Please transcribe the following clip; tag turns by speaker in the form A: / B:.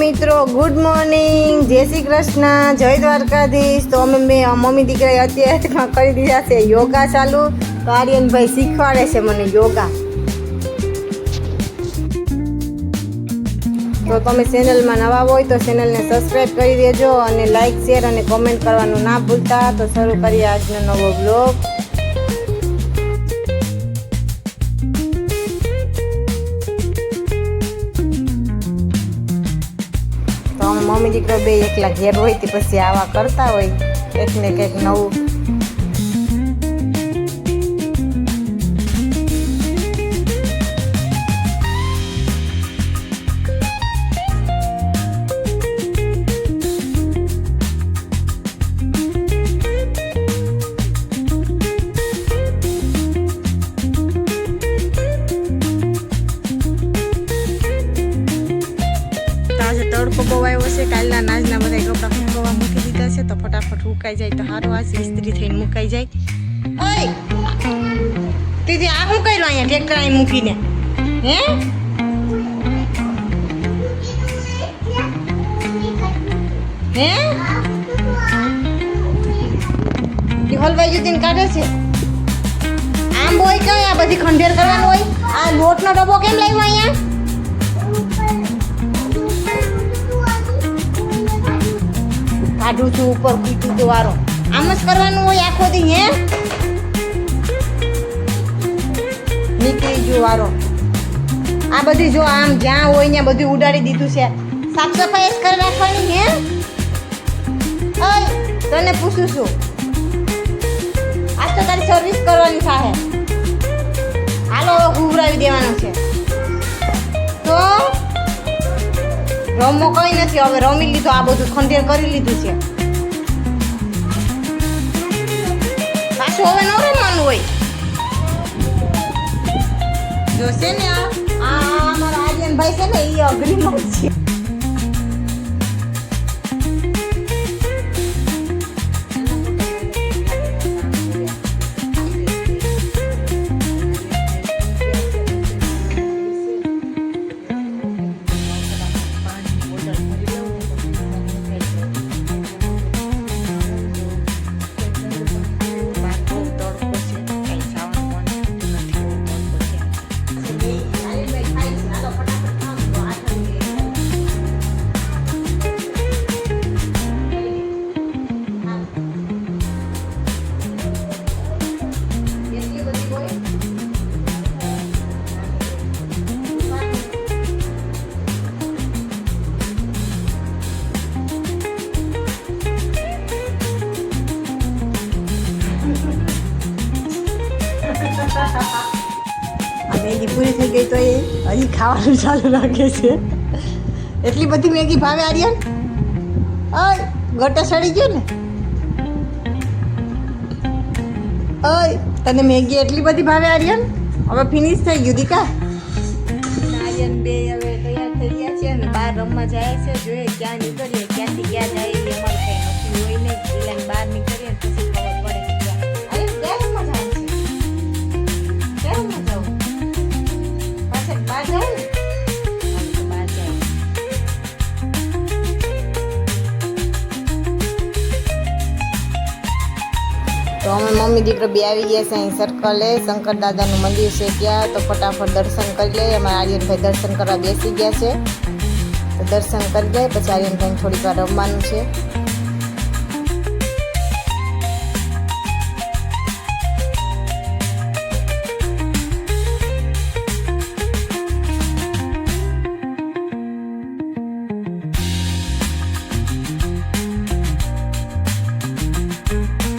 A: મિત્રો good morning જય શ્રી કૃષ્ણ. જય દ્વારકાધીશ. તો અમે મેં મમ્મી દીકરાએ અત્યારે કરી દીધા છે યોગા ચાલુ. તો આર્યનભાઈ શીખવાડે છે મને યોગા. તો તમે ચેનલમાં નવા હોય તો ચેનલને સબસ્ક્રાઈબ કરી દેજો અને લાઇક શેર અને કોમેન્ટ કરવાનું ના ભૂલતા. તો શરૂ કરીએ આજનો નવો બ્લોગ દીકરો બે એકલા ઘેર હોય તે પછી આવા કરતા હોય કંઈક ને કંઈક નવું. તડકો છે. કાલના નાજના બધા કપડાં સુકવવા મૂકી દીધા છે. તો ફટાફટ ઉકાઈ જાય તો સારું આ ઇસ્ત્રી થઈને મુકાઈ જાય. ઓય! દીદી, આ શું કર્યું અહીંયા ટ્રેક્ટર મૂકીને? હે? હે? હલવાઈ જુદીને કાઢે છે. આમ હોય કઈ આ બધી ખંડેર કરવાનું હોય? આ લોટનો ડબ્બો કેમ લાવ્યો અહીંયા? કાઢું છું, ઉપર કીધું તો વારો. આમ જ કરવાનું હોય આખો દી હે? નીકળી ગયો વારો. આ બધી જો આમ જ્યાં હોય ત્યાં બધું ઉડાડી દીધું છે. સાફ સફાઈ જ કરી રાખવાની, હે? તને પૂછું છું. આજ તો તારી સર્વિસ કરવાની થાય રમો કઈ નથી હવે રમી લીધું આ બધું ખંડેર કરી લીધું છે પાછું હવે ન રમવાનું હોય જોશે ને આ આ અમારા આર્યનભાઈ છે ને એ અગ્રીમાં છે મેગી પૂરી થઈ ગઈ તો એ હજી ખાવાનું ચાલુ રાખે છે. એટલી બધી મેગી ભાવે આર્યન? ઓય, ગટો સડી ગયો ને? ઓય, તને મેગી એટલી બધી ભાવે આર્યન? હવે ફિનિશ થઈ ગયું, દીકા. આર્યન બે હવે તૈયાર થઈ ગયા છે અને બહાર રમવા જાય છે, જોઈએ ક્યાં નીકળીએ, ક્યાંથી ક્યાં જાય તો અમે મમ્મી દીકરો બે આવી ગયા છે, અહીં સર્કલે શંકર દાદાનું મંદિર છે ત્યાં, તો ફટાફટ દર્શન કરી લઈએ અમારા આર્યનભાઈ દર્શન કરવા બેસી ગયા છે. દર્શન કરી લે પછી આર્યનભાઈને થોડીક વાર રમવાનું છે.